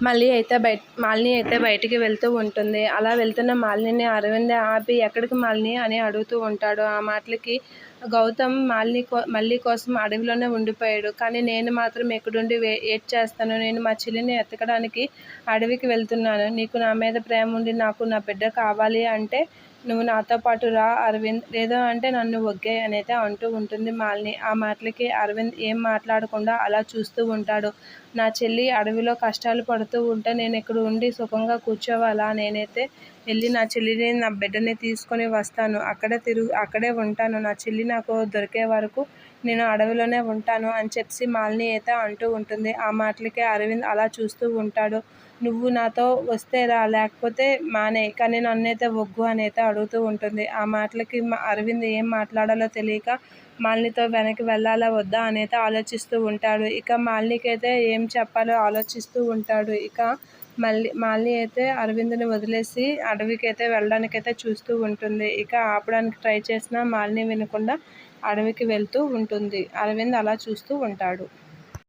మళ్ళీ అయితే బయట మాలిని అయితే బయటికి వెళ్తూ ఉంటుంది. అలా వెళ్తున్న మాలిని అరవింద్ ఆపి ఎక్కడికి మాలిని అని అడుగుతూ ఉంటాడు. ఆ మాటలకి గౌతమ్ మాలిని కో మళ్ళీ కోసం అడవిలోనే ఉండిపోయాడు. కానీ నేను మాత్రం ఎక్కడుండి వే ఏడ్ చేస్తాను? నేను మా చెల్లిని ఎత్తకడానికి అడవికి వెళ్తున్నాను. నీకు నా మీద ప్రేమ ఉండి నాకు నా బిడ్డ కావాలి అంటే నువ్వు నాతో పాటు రా అరవింద్. లేదో అంటే నన్ను ఒగ్గే అనైతే అంటూ ఉంటుంది మాలిని. ఆ మాటలకి అరవింద్ ఏం మాట్లాడకుండా అలా చూస్తూ ఉంటాడు. నా చెల్లి అడవిలో కష్టాలు పడుతూ ఉంటే నేను ఇక్కడ ఉండి సుఖంగా కూర్చోవాలా? నేనైతే వెళ్ళి నా చెల్లిని నా బిడ్డని తీసుకొని వస్తాను. అక్కడే తిరుగు అక్కడే ఉంటాను. నా చెల్లి నాకు దొరికే వరకు నేను అడవిలోనే ఉంటాను అని చెప్పి మాలిని అయితే అంటూ ఉంటుంది. ఆ మాటలకి అరవింద్ అలా చూస్తూ ఉంటాడు. నువ్వు నాతో వస్తే రా లేకపోతే మానే కానీ నన్నైతే ఒగ్గు అని అయితే అడుగుతూ ఉంటుంది. ఆ మాటలకి మా అరవింద్ ఏం మాట్లాడాలో తెలియక మాలినితో వెనక్కి వెళ్ళాలా వద్దా అని అయితే ఆలోచిస్తూ ఉంటాడు. ఇక మాలినికి అయితే ఏం చెప్పాలో ఆలోచిస్తూ ఉంటాడు. ఇక మళ్ళీ మాలిని అయితే అరవింద్ని వదిలేసి అడవికి అయితే వెళ్ళడానికి అయితే చూస్తూ ఉంటుంది. ఇక ఆపడానికి ట్రై చేసినా మాలిని వినకుండా అడవికి వెళ్తూ ఉంటుంది. అరవింద్ అలా చూస్తూ ఉంటాడు.